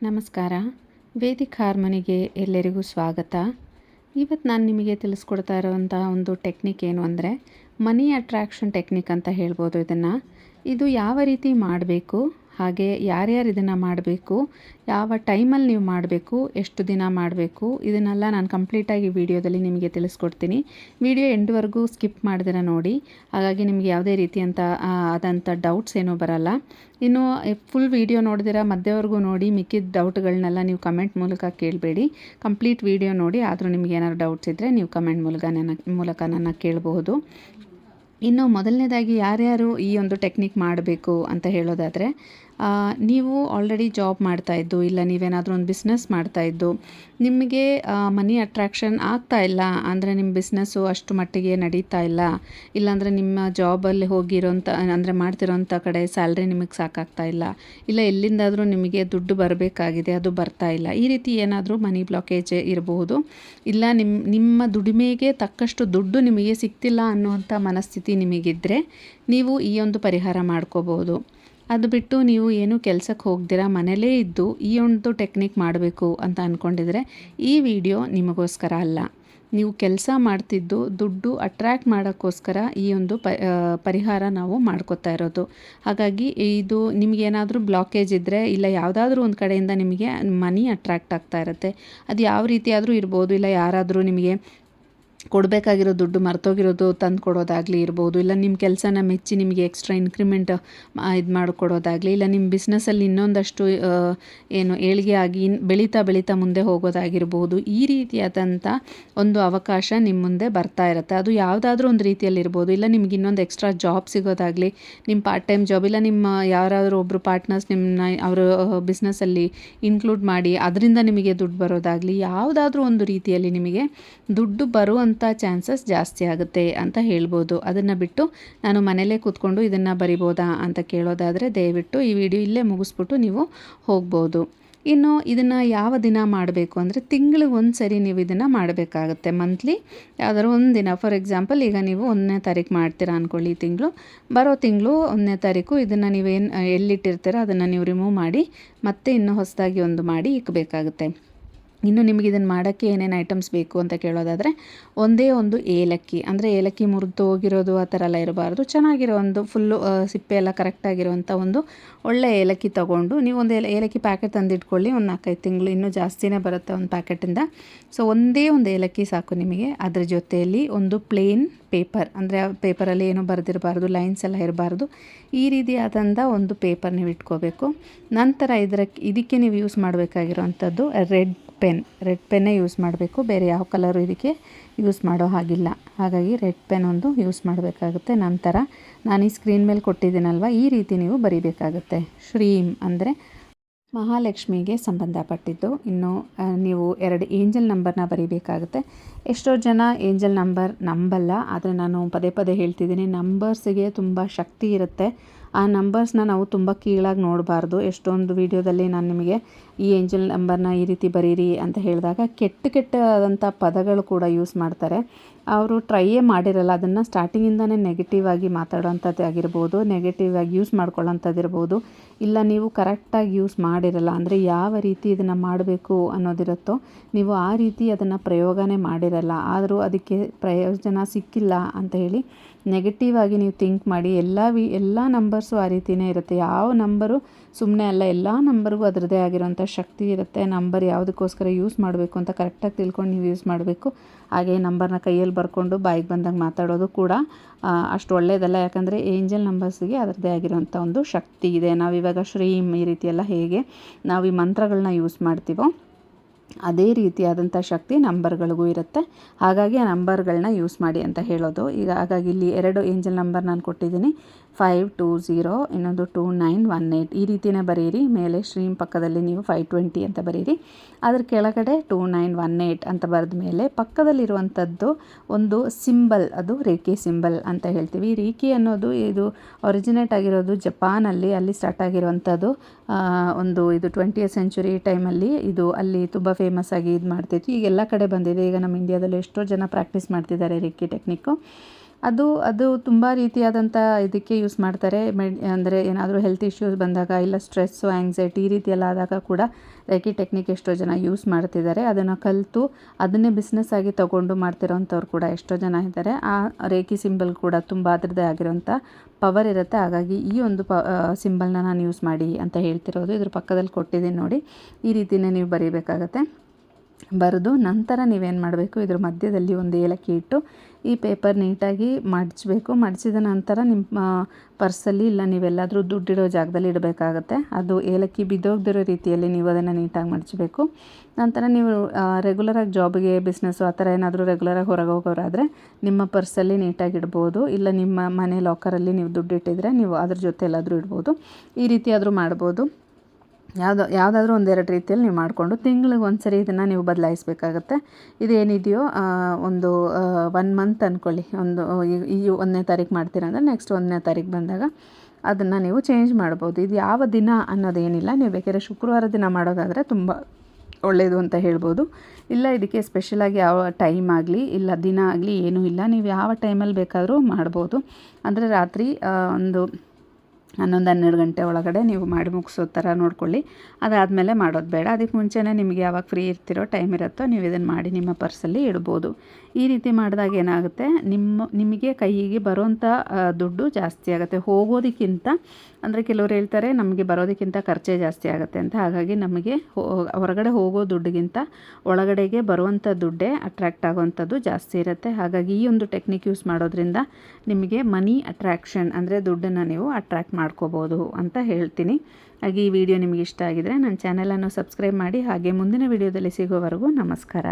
ನಮಸ್ಕಾರ. ವೇದಿಕ್ ಹಾರ್ಮನಿಗೆ ಎಲ್ಲರಿಗೂ ಸ್ವಾಗತ. ಇವತ್ತು ನಾನು ನಿಮಗೆ ತಿಳಿಸ್ಕೊಡ್ತಾ ಇರೋವಂಥ ಒಂದು ಟೆಕ್ನಿಕ್ ಏನು ಅಂದರೆ, ಮನಿ ಅಟ್ರಾಕ್ಷನ್ ಟೆಕ್ನಿಕ್ ಅಂತ ಹೇಳ್ಬೋದು ಇದನ್ನು. ಇದು ಯಾವ ರೀತಿ ಮಾಡಬೇಕು ಹಾಗೆ ಯಾರ್ಯಾರು ಇದನ್ನು ಮಾಡಬೇಕು, ಯಾವ ಟೈಮಲ್ಲಿ ನೀವು ಮಾಡಬೇಕು, ಎಷ್ಟು ದಿನ ಮಾಡಬೇಕು, ಇದನ್ನೆಲ್ಲ ನಾನು ಕಂಪ್ಲೀಟಾಗಿ ವಿಡಿಯೋದಲ್ಲಿ ನಿಮಗೆ ತಿಳಿಸ್ಕೊಡ್ತೀನಿ. ವಿಡಿಯೋ ಎಂಡ್ವರೆಗೂ ಸ್ಕಿಪ್ ಮಾಡಿದಿರ ನೋಡಿ. ಹಾಗಾಗಿ ನಿಮಗೆ ಯಾವುದೇ ರೀತಿಯಂಥ ಆದಂಥ ಡೌಟ್ಸ್ ಏನೂ ಬರಲ್ಲ. ಇನ್ನು ಫುಲ್ ವಿಡಿಯೋ ನೋಡಿದಿರ ಮಧ್ಯವರೆಗೂ ನೋಡಿ, ಮಿಕ್ಕಿದ ಡೌಟ್ಗಳನ್ನೆಲ್ಲ ನೀವು ಕಮೆಂಟ್ ಮೂಲಕ ಕೇಳಬೇಡಿ. ಕಂಪ್ಲೀಟ್ ವಿಡಿಯೋ ನೋಡಿ, ಆದರೂ ನಿಮ್ಗೆ ಏನಾದ್ರು ಡೌಟ್ಸ್ ಇದ್ದರೆ ನೀವು ಕಮೆಂಟ್ ಮೂಲಕ ನನ್ನ ಮೂಲಕ ನನ್ನ ಕೇಳಬಹುದು. ಇನ್ನು ಮೊದಲನೇದಾಗಿ ಯಾರ್ಯಾರು ಈ ಒಂದು ಟೆಕ್ನಿಕ್ ಮಾಡಬೇಕು ಅಂತ ಹೇಳೋದಾದರೆ ನೀವು ಆಲ್ರೆಡಿ ಜಾಬ್ ಮಾಡ್ತಾಯಿದ್ದು ಇಲ್ಲ ನೀವೇನಾದರೂ ಒಂದು ಬಿಸ್ನೆಸ್ ಮಾಡ್ತಾಯಿದ್ದು ನಿಮಗೆ ಮನಿ ಅಟ್ರಾಕ್ಷನ್ ಆಗ್ತಾ ಇಲ್ಲ ಅಂದರೆ ನಿಮ್ಮ ಬಿಸ್ನೆಸ್ಸು ಅಷ್ಟು ಮಟ್ಟಿಗೆ ನಡೀತಾ ಇಲ್ಲ. ಇಲ್ಲಾಂದರೆ ನಿಮ್ಮ ಜಾಬಲ್ಲಿ ಹೋಗಿರೋಂಥ ಅಂದರೆ ಮಾಡ್ತಿರೋಂಥ ಕಡೆ ಸ್ಯಾಲ್ರಿ ನಿಮಗೆ ಸಾಕಾಗ್ತಾ ಇಲ್ಲ. ಇಲ್ಲ ಎಲ್ಲಿಂದಾದರೂ ನಿಮಗೆ ದುಡ್ಡು ಬರಬೇಕಾಗಿದೆ, ಅದು ಬರ್ತಾ ಇಲ್ಲ. ಈ ರೀತಿ ಏನಾದರೂ ಮನಿ ಬ್ಲಾಕೇಜ್ ಇರಬಹುದು. ಇಲ್ಲ ನಿಮ್ಮ ನಿಮ್ಮ ದುಡಿಮೆಗೆ ತಕ್ಕಷ್ಟು ದುಡ್ಡು ನಿಮಗೆ ಸಿಗ್ತಿಲ್ಲ ಅನ್ನುವಂಥ ಮನಸ್ಥಿತಿ ನಿಮಗಿದ್ದರೆ ನೀವು ಈ ಒಂದು ಪರಿಹಾರ ಮಾಡ್ಕೋಬೋದು ಅದು ಬಿಟ್ಟು ನೀವು ಏನು ಕೆಲಸಕ್ಕೆ ಹೋಗ್ದಿರ ಮನೇಲೇ ಇದ್ದು ಈ ಒಂದು ಟೆಕ್ನಿಕ್ ಮಾಡಬೇಕು ಅಂತ ಅಂದ್ಕೊಂಡಿದ್ರೆ ಈ ವಿಡಿಯೋ ನಿಮಗೋಸ್ಕರ ಅಲ್ಲ. ನೀವು ಕೆಲಸ ಮಾಡ್ತಿದ್ದು ದುಡ್ಡು ಅಟ್ರ್ಯಾಕ್ಟ್ ಮಾಡೋಕ್ಕೋಸ್ಕರ ಈ ಒಂದು ಪರಿಹಾರ ನಾವು ಮಾಡ್ಕೋತಾ ಇರೋದು. ಹಾಗಾಗಿ ಇದು ನಿಮಗೇನಾದರೂ ಬ್ಲಾಕೇಜ್ ಇದ್ದರೆ ಇಲ್ಲ ಯಾವುದಾದ್ರೂ ಒಂದು ಕಡೆಯಿಂದ ನಿಮಗೆ ಮನಿ ಅಟ್ರ್ಯಾಕ್ಟ್ ಆಗ್ತಾ ಇರುತ್ತೆ. ಅದು ಯಾವ ರೀತಿಯಾದರೂ ಇರ್ಬೋದು, ಇಲ್ಲ ಯಾರಾದರೂ ನಿಮಗೆ ಕೊಡಬೇಕಾಗಿರೋ ದುಡ್ಡು ಮರ್ತೋಗಿರೋದು ತಂದು ಕೊಡೋದಾಗಲಿ ಇರ್ಬೋದು, ಇಲ್ಲ ನಿಮ್ಮ ಕೆಲಸನ ಮೆಚ್ಚಿ ನಿಮಗೆ ಎಕ್ಸ್ಟ್ರಾ ಇನ್ಕ್ರಿಮೆಂಟ್ ಇದು ಮಾಡಿಕೊಡೋದಾಗಲಿ, ಇಲ್ಲ ನಿಮ್ಮ ಬಿಸ್ನೆಸ್ಸಲ್ಲಿ ಇನ್ನೊಂದಷ್ಟು ಏನು ಏಳಿಗೆ ಆಗಿ ಬೆಳೀತಾ ಬೆಳೀತಾ ಮುಂದೆ ಹೋಗೋದಾಗಿರ್ಬೋದು, ಈ ರೀತಿಯಾದಂಥ ಒಂದು ಅವಕಾಶ ನಿಮ್ಮ ಮುಂದೆ ಬರ್ತಾ ಇರುತ್ತೆ. ಅದು ಯಾವುದಾದ್ರೂ ಒಂದು ರೀತಿಯಲ್ಲಿ ಇರ್ಬೋದು, ಇಲ್ಲ ನಿಮ್ಗೆ ಇನ್ನೊಂದು ಎಕ್ಸ್ಟ್ರಾ ಜಾಬ್ ಸಿಗೋದಾಗಲಿ ನಿಮ್ಮ ಪಾರ್ಟ್ ಟೈಮ್ ಜಾಬ್ ಇಲ್ಲ ನಿಮ್ಮ ಯಾರಾದರೂ ಒಬ್ಬರು ಪಾರ್ಟ್ನರ್ಸ್ ನಿಮ್ಮನ್ನ ಅವರು ಬಿಸ್ನೆಸ್ಸಲ್ಲಿ ಇನ್ಕ್ಲೂಡ್ ಮಾಡಿ, ಅದರಿಂದ ನಿಮಗೆ ದುಡ್ಡು ಬರೋದಾಗಲಿ, ಯಾವುದಾದ್ರೂ ಒಂದು ರೀತಿಯಲ್ಲಿ ನಿಮಗೆ ದುಡ್ಡು ಬರುವಂಥ ಚಾನ್ಸಸ್ ಜಾಸ್ತಿ ಆಗುತ್ತೆ ಅಂತ ಹೇಳ್ಬೋದು. ಅದನ್ನು ಬಿಟ್ಟು ನಾನು ಮನೇಲೇ ಕೂತ್ಕೊಂಡು ಇದನ್ನು ಬರಿಬೋದಾ ಅಂತ ಕೇಳೋದಾದರೆ ದಯವಿಟ್ಟು ಈ ವಿಡಿಯೋ ಇಲ್ಲೇ ಮುಗಿಸ್ಬಿಟ್ಟು ನೀವು ಹೋಗ್ಬೋದು. ಇನ್ನು ಇದನ್ನು ಯಾವ ದಿನ ಮಾಡಬೇಕು ಅಂದರೆ ತಿಂಗಳಿಗೆ ಒಂದು ಸರಿ ನೀವು ಇದನ್ನು ಮಾಡಬೇಕಾಗುತ್ತೆ ಮಂತ್ಲಿ ಯಾವ್ದಾದ್ರು ಒಂದು ದಿನ. ಫಾರ್ ಎಕ್ಸಾಂಪಲ್ ಈಗ ನೀವು ಒಂದನೇ ತಾರೀಕು ಮಾಡ್ತೀರಾ ಅಂದ್ಕೊಳ್ಳಿ ಈ ತಿಂಗಳು. ಬರೋ ತಿಂಗಳು ಒಂದನೇ ತಾರೀಕು ಇದನ್ನು ನೀವೇನು ಎಲ್ಲಿಟ್ಟಿರ್ತೀರೋ ಅದನ್ನು ನೀವು ರಿಮೂವ್ ಮಾಡಿ ಮತ್ತೆ ಇನ್ನೂ ಹೊಸದಾಗಿ ಒಂದು ಮಾಡಿ ಇಕ್ಕಬೇಕಾಗುತ್ತೆ ಇನ್ನು ನಿಮಗೆ ಇದನ್ನು ಮಾಡೋಕ್ಕೆ ಏನೇನು ಐಟಮ್ಸ್ ಬೇಕು ಅಂತ ಕೇಳೋದಾದರೆ, ಒಂದೇ ಒಂದು ಏಲಕ್ಕಿ. ಅಂದರೆ ಏಲಕ್ಕಿ ಮುರಿದು ಹೋಗಿರೋದು ಆ ಥರ ಎಲ್ಲ ಇರಬಾರ್ದು. ಚೆನ್ನಾಗಿರೋ ಒಂದು ಫುಲ್ಲು ಸಿಪ್ಪೆ ಎಲ್ಲ ಕರೆಕ್ಟಾಗಿರುವಂಥ ಒಂದು ಒಳ್ಳೆ ಏಲಕ್ಕಿ ತೊಗೊಂಡು ನೀವು ಒಂದು ಏಲ, ಏಲಕ್ಕಿ ಪ್ಯಾಕೆಟ್ ತಂದಿಟ್ಕೊಳ್ಳಿ. ಒಂದು ನಾಲ್ಕೈದು ತಿಂಗಳು ಇನ್ನೂ ಜಾಸ್ತಿನೇ ಬರುತ್ತೆ ಒಂದು ಪ್ಯಾಕೆಟಿಂದ ಸೊ ಒಂದೇ ಒಂದು ಏಲಕ್ಕಿ ಸಾಕು ನಿಮಗೆ. ಅದ್ರ ಜೊತೆಯಲ್ಲಿ ಒಂದು ಪ್ಲೇನ್ ಪೇಪರ್ ಅಂದರೆ ಆ ಪೇಪರಲ್ಲಿ ಏನೂ ಬರೆದಿರಬಾರ್ದು ಲೈನ್ಸ್ ಎಲ್ಲ ಇರಬಾರ್ದು. ಈ ರೀತಿಯಾದಂಥ ಒಂದು ಪೇಪರ್ ನೀವು ಇಟ್ಕೋಬೇಕು. ನಂತರ ಇದರ ಇದಕ್ಕೆ ನೀವು ಯೂಸ್ ಮಾಡಬೇಕಾಗಿರೋವಂಥದ್ದು ರೆಡ್ ಪೆನ್, ರೆಡ್ ಪೆನ್ನೇ ಯೂಸ್ ಮಾಡಬೇಕು. ಬೇರೆ ಯಾವ ಕಲರು ಇದಕ್ಕೆ ಯೂಸ್ ಮಾಡೋ ಹಾಗಿಲ್ಲ. ಹಾಗಾಗಿ ರೆಡ್ ಪೆನ್ ಒಂದು ಯೂಸ್ ಮಾಡಬೇಕಾಗುತ್ತೆ. ನಂತರ ನಾನು ಈ ಸ್ಕ್ರೀನ್ ಮೇಲೆ ಕೊಟ್ಟಿದ್ದೀನಲ್ವ, ಈ ರೀತಿ ನೀವು ಬರೀಬೇಕಾಗುತ್ತೆ. ಶ್ರೀಮ್ ಅಂದರೆ ಮಹಾಲಕ್ಷ್ಮಿಗೆ ಸಂಬಂಧಪಟ್ಟಿದ್ದು. ಇನ್ನು ನೀವು ಎರಡು ಏಂಜಲ್ ನಂಬರ್ನ ಬರೀಬೇಕಾಗುತ್ತೆ. ಎಷ್ಟೋ ಜನ ಏಂಜಲ್ ನಂಬರ್ ನಂಬಲ್ಲ, ಆದರೆ ನಾನು ಪದೇ ಪದೇ ಹೇಳ್ತಿದ್ದೀನಿ, ನಂಬರ್ಸಿಗೆ ತುಂಬ ಶಕ್ತಿ ಇರುತ್ತೆ. ಆ ನಂಬರ್ಸ್ನ ನಾವು ತುಂಬ ಕೀಳಾಗಿ ನೋಡಬಾರ್ದು. ಎಷ್ಟೊಂದು ವಿಡಿಯೋದಲ್ಲಿ ನಾನು ನಿಮಗೆ ಈ ಏಂಜಲ್ ನಂಬರ್ನ ಈ ರೀತಿ ಬರೀರಿ ಅಂತ ಹೇಳಿದಾಗ ಕೆಟ್ಟ ಕೆಟ್ಟದಂಥ ಪದಗಳು ಕೂಡ ಯೂಸ್ ಮಾಡ್ತಾರೆ. ಅವರು ಟ್ರೈಯೇ ಮಾಡಿರಲ್ಲ, ಅದನ್ನು ಸ್ಟಾರ್ಟಿಂಗಿಂದನೇ ನೆಗೆಟಿವ್ ಆಗಿ ಮಾತಾಡೋವಂಥದ್ದು ಆಗಿರ್ಬೋದು ನೆಗೆಟಿವ್ ಆಗಿ ಯೂಸ್ ಮಾಡ್ಕೊಳ್ಳೋಂಥದ್ದಿರ್ಬೋದು ಇಲ್ಲ, ನೀವು ಕರೆಕ್ಟಾಗಿ ಯೂಸ್ ಮಾಡಿರಲ್ಲ, ಅಂದರೆ ಯಾವ ರೀತಿ ಇದನ್ನು ಮಾಡಬೇಕು ಅನ್ನೋದಿರುತ್ತೋ, ನೀವು ಆ ರೀತಿ ಅದನ್ನು ಪ್ರಯೋಗನೇ ಮಾಡಿರಲ್ಲ, ಆದರೂ ಅದಕ್ಕೆ ಪ್ರಯೋಜನ ಸಿಕ್ಕಿಲ್ಲ ಅಂತ ಹೇಳಿ ನೆಗೆಟಿವ್ ಆಗಿ ನೀವು ಥಿಂಕ್ ಮಾಡಿ, ಎಲ್ಲ ವಿ, ಎಲ್ಲ ನಂಬರ್ಸು ಆ ರೀತಿಯೇ ಇರುತ್ತೆ. ಯಾವ ನಂಬರು ಸುಮ್ಮನೆ ಅಲ್ಲ, ಎಲ್ಲ ನಂಬರ್ಗೂ ಅದರದೇ ಆಗಿರೋಂಥ ಶಕ್ತಿ ಇರುತ್ತೆ ನಂಬರ್ ಯಾವುದಕ್ಕೋಸ್ಕರ ಯೂಸ್ ಮಾಡಬೇಕು ಅಂತ ಕರೆಕ್ಟಾಗಿ ತಿಳ್ಕೊಂಡು ನೀವು ಯೂಸ್ ಮಾಡಬೇಕು. ಹಾಗೆ ನಂಬರ್ನ ಕೈಯಲ್ಲಿ ಬರ್ಕೊಂಡು ಬಾಯಿಗೆ ಬಂದಾಗ ಮಾತಾಡೋದು ಕೂಡ ಅಷ್ಟು ಒಳ್ಳೆಯದಲ್ಲ ಯಾಕಂದರೆ ಏಂಜಲ್ ನಂಬರ್ಸ್ಗೆ ಅದರದ್ದೇ ಆಗಿರೋಂಥ ಒಂದು ಶಕ್ತಿ ಇದೆ. ನಾವಿವಾಗ ಶ್ರೀಮ್ ಈ ರೀತಿಯೆಲ್ಲ ಹೇಗೆ ನಾವು ಈ ಮಂತ್ರಗಳನ್ನ ಯೂಸ್ ಮಾಡ್ತೀವೋ ಅದೇ ರೀತಿಯಾದಂಥ ಶಕ್ತಿ ನಂಬರ್ಗಳಿಗೂ ಇರುತ್ತೆ. ಹಾಗಾಗಿ ಆ ನಂಬರ್ಗಳನ್ನ ಯೂಸ್ ಮಾಡಿ ಅಂತ ಹೇಳೋದು. ಈಗ ಹಾಗಾಗಿ ಇಲ್ಲಿ ಎರಡು ಏಂಜಲ್ ನಂಬರ್ ನಾನು ಕೊಟ್ಟಿದ್ದೀನಿ. ಫೈವ್ ಟೂ ಝೀರೋ, ಇನ್ನೊಂದು ಟೂ ನೈನ್ ಒನ್ ಏಯ್ಟ್ ಈ ರೀತಿಯೇ ಬರೀರಿ. ಮೇಲೆ ಸ್ಟ್ರೀಮ್ ಪಕ್ಕದಲ್ಲಿ ನೀವು ಫೈವ್ ಟ್ವೆಂಟಿ ಅಂತ ಬರೀರಿ. ಅದ್ರ ಕೆಳಗಡೆ ಟೂ ನೈನ್ ಒನ್ ಏಯ್ಟ್ ಅಂತ ಬರೆದ ಮೇಲೆ ಪಕ್ಕದಲ್ಲಿರುವಂಥದ್ದು ಒಂದು ಸಿಂಬಲ್, ಅದು ರೇಖೆ ಸಿಂಬಲ್ ಅಂತ ಹೇಳ್ತೀವಿ. ರೇಖೆ ಅನ್ನೋದು ಇದು ಒರಿಜಿನೇಟ್ ಆಗಿರೋದು ಜಪಾನಲ್ಲಿ. ಅಲ್ಲಿ ಸ್ಟಾರ್ಟ್ ಆಗಿರುವಂಥದ್ದು ಒಂದು ಇದು ಟ್ವೆಂಟಿಯ ಸೆಂಚುರಿ ಟೈಮಲ್ಲಿ. ಇದು ಅಲ್ಲಿ ತುಂಬ ಫೇಮಸ್ ಆಗಿ ಇದು ಮಾಡ್ತಿತ್ತು ಈಗ ಎಲ್ಲ ಕಡೆ ಬಂದಿದೆ. ಈಗ ನಮ್ಮ ಇಂಡಿಯಾದಲ್ಲಿ ಎಷ್ಟೋ ಜನ ಪ್ರಾಕ್ಟೀಸ್ ಮಾಡ್ತಿದ್ದಾರೆ ರಿಕ್ಕಿ ಟೆಕ್ನಿಕ್ಕು ಅದು ಅದು ತುಂಬ ರೀತಿಯಾದಂಥ ಇದಕ್ಕೆ ಯೂಸ್ ಮಾಡ್ತಾರೆ. ಮೆಡ್ ಅಂದರೆ ಏನಾದರೂ ಹೆಲ್ತ್ ಇಶ್ಯೂಸ್ ಬಂದಾಗ ಇಲ್ಲ ಸ್ಟ್ರೆಸ್ಸು ಆ್ಯಂಗ್ಸೈಟಿ ಈ ರೀತಿ ಎಲ್ಲ ಆದಾಗ ಕೂಡ ರೇಖಿ ಟೆಕ್ನಿಕ್ ಎಷ್ಟೋ ಜನ ಯೂಸ್ ಮಾಡ್ತಿದ್ದಾರೆ. ಅದನ್ನು ಕಲಿತು ಅದನ್ನೇ ಬಿಸ್ನೆಸ್ ಆಗಿ ತಗೊಂಡು ಮಾಡ್ತಿರೋಂಥವ್ರು ಕೂಡ ಎಷ್ಟೋ ಜನ ಇದ್ದಾರೆ. ಆ ರೇಖಿ ಸಿಂಬಲ್ ಕೂಡ ತುಂಬ ಅದರದ್ದೇ ಆಗಿರೋಂಥ ಪವರ್ ಇರುತ್ತೆ. ಹಾಗಾಗಿ ಈ ಒಂದು ಪ ಸಿಂಬಲ್ನ ನಾನು ಯೂಸ್ ಮಾಡಿ ಅಂತ ಹೇಳ್ತಿರೋದು. ಇದ್ರ ಪಕ್ಕದಲ್ಲಿ ಕೊಟ್ಟಿದ್ದೀನಿ ನೋಡಿ. ಈ ರೀತಿಯೇ ನೀವು ಬರೀಬೇಕಾಗತ್ತೆ. ಬರೆದು ನಂತರ ನೀವೇನು ಮಾಡಬೇಕು? ಇದ್ರ ಮಧ್ಯದಲ್ಲಿ ಒಂದು ಏಲಕ್ಕಿ ಇಟ್ಟು ಈ ಪೇಪರ್ ನೀಟಾಗಿ ಮಡಚಬೇಕು. ಮಡಚಿದ ನಂತರ ನಿಮ್ಮ ಪರ್ಸಲ್ಲಿ ಇಲ್ಲ ನೀವೆಲ್ಲಾದರೂ ದುಡ್ಡಿಡೋ ಜಾಗದಲ್ಲಿ ಇಡಬೇಕಾಗತ್ತೆ. ಅದು ಏಲಕ್ಕಿ ಬಿದ್ದೋಗ್ದಿರೋ ರೀತಿಯಲ್ಲಿ ನೀವು ಅದನ್ನು ನೀಟಾಗಿ ಮಡಚಬೇಕು. ನಂತರ ನೀವು ರೆಗ್ಯುಲರಾಗಿ ಜಾಬ್ಗೆ ಬಿಸ್ನೆಸ್ಸು ಆ ಥರ ಏನಾದರೂ ರೆಗ್ಯುಲರಾಗಿ ಹೊರಗೆ ಹೋಗೋರಾದರೆ ನಿಮ್ಮ ಪರ್ಸಲ್ಲಿ ನೀಟಾಗಿ ಇಡ್ಬೋದು. ಇಲ್ಲ ನಿಮ್ಮ ಮನೆ ಲಾಕರಲ್ಲಿ ನೀವು ದುಡ್ಡು ಇಟ್ಟಿದ್ರೆ ನೀವು ಅದ್ರ ಜೊತೆ ಎಲ್ಲಾದರೂ ಇಡ್ಬೋದು. ಈ ರೀತಿಯಾದರೂ ಮಾಡ್ಬೋದು. ಯಾವುದೋ, ಯಾವುದಾದ್ರೂ ಒಂದೆರಡು ರೀತಿಯಲ್ಲಿ ನೀವು ಮಾಡಿಕೊಂಡು ತಿಂಗ್ಳಿಗೆ ಒಂದು ಸರಿ ಇದನ್ನು ನೀವು ಬದಲಾಯಿಸ್ಬೇಕಾಗತ್ತೆ. ಇದೇನಿದೆಯೋ ಒಂದು ಒನ್ ಮಂತ್ ಅಂದ್ಕೊಳ್ಳಿ ಒಂದು, ಈ ಒಂದನೇ ತಾರೀಕು ಮಾಡ್ತೀರ ಅಂದರೆ ನೆಕ್ಸ್ಟ್ ಒಂದನೇ ತಾರೀಕು ಬಂದಾಗ ಅದನ್ನು ನೀವು ಚೇಂಜ್ ಮಾಡ್ಬೋದು. ಇದು ಯಾವ ದಿನ ಅನ್ನೋದೇನಿಲ್ಲ. ನೀವು ಬೇಕಾದ್ರೆ ಶುಕ್ರವಾರ ದಿನ ಮಾಡೋದಾದರೆ ತುಂಬ ಒಳ್ಳೆಯದು ಅಂತ ಹೇಳ್ಬೋದು. ಇಲ್ಲ ಇದಕ್ಕೆ ಸ್ಪೆಷಲಾಗಿ ಯಾವ ಟೈಮ್ ಆಗಲಿ, ಇಲ್ಲ ದಿನ ಆಗಲಿ ಏನೂ ಇಲ್ಲ. ನೀವು ಯಾವ ಟೈಮಲ್ಲಿ ಬೇಕಾದರೂ ಮಾಡ್ಬೋದು. ಅಂದರೆ ರಾತ್ರಿ ಒಂದು ಹನ್ನೊಂದು ಹನ್ನೆರಡು ಗಂಟೆ ಒಳಗಡೆ ನೀವು ಮಾಡಿ ಮುಗಿಸೋ ಥರ ನೋಡ್ಕೊಳ್ಳಿ. ಅದಾದಮೇಲೆ ಮಾಡೋದು ಬೇಡ. ಅದಕ್ಕೆ ಮುಂಚೆನೇ ನಿಮಗೆ ಯಾವಾಗ ಫ್ರೀ ಇರ್ತಿರೋ ಟೈಮ್ ಇರುತ್ತೋ ನೀವು ಇದನ್ನು ಮಾಡಿ ನಿಮ್ಮ ಪರ್ಸಲ್ಲಿ ಇಡ್ಬೋದು. ಈ ರೀತಿ ಮಾಡಿದಾಗ ಏನಾಗುತ್ತೆ? ನಿಮ್ಮ, ನಿಮಗೆ ಕೈಗೆ ಬರೋಂಥ ದುಡ್ಡು ಜಾಸ್ತಿ ಆಗುತ್ತೆ. ಹೋಗೋದಕ್ಕಿಂತ, ಅಂದರೆ ಕೆಲವರು ಹೇಳ್ತಾರೆ ನಮಗೆ ಬರೋದಕ್ಕಿಂತ ಖರ್ಚೇ ಜಾಸ್ತಿ ಆಗುತ್ತೆ ಅಂತ. ಹಾಗಾಗಿ ನಮಗೆ ಹೊರಗಡೆ ಹೋಗೋ ದುಡ್ಡಿಗಿಂತ ಒಳಗಡೆಗೆ ಬರುವಂಥ ದುಡ್ಡೇ ಅಟ್ರ್ಯಾಕ್ಟ್ ಆಗುವಂಥದ್ದು ಜಾಸ್ತಿ ಇರುತ್ತೆ. ಹಾಗಾಗಿ ಈ ಒಂದು ಟೆಕ್ನಿಕ್ ಯೂಸ್ ಮಾಡೋದ್ರಿಂದ ನಿಮಗೆ ಮನಿ ಅಟ್ರ್ಯಾಕ್ಷನ್ ಅಂದರೆ ದುಡ್ಡನ್ನು ನೀವು ಅಟ್ರ್ಯಾಕ್ಟ್ ಮಾಡ್ಕೋಬೋದು ಅಂತ ಹೇಳ್ತೀನಿ. ಹಾಗೆ ಈ ವಿಡಿಯೋ ನಿಮಗೆ ಇಷ್ಟ ಆಗಿದರೆ ನನ್ನ ಚಾನಲನ್ನು ಸಬ್ಸ್ಕ್ರೈಬ್ ಮಾಡಿ ಹಾಗೆ ಮುಂದಿನ ವಿಡಿಯೋದಲ್ಲಿ ಸಿಗೋವರೆಗೂ ನಮಸ್ಕಾರ.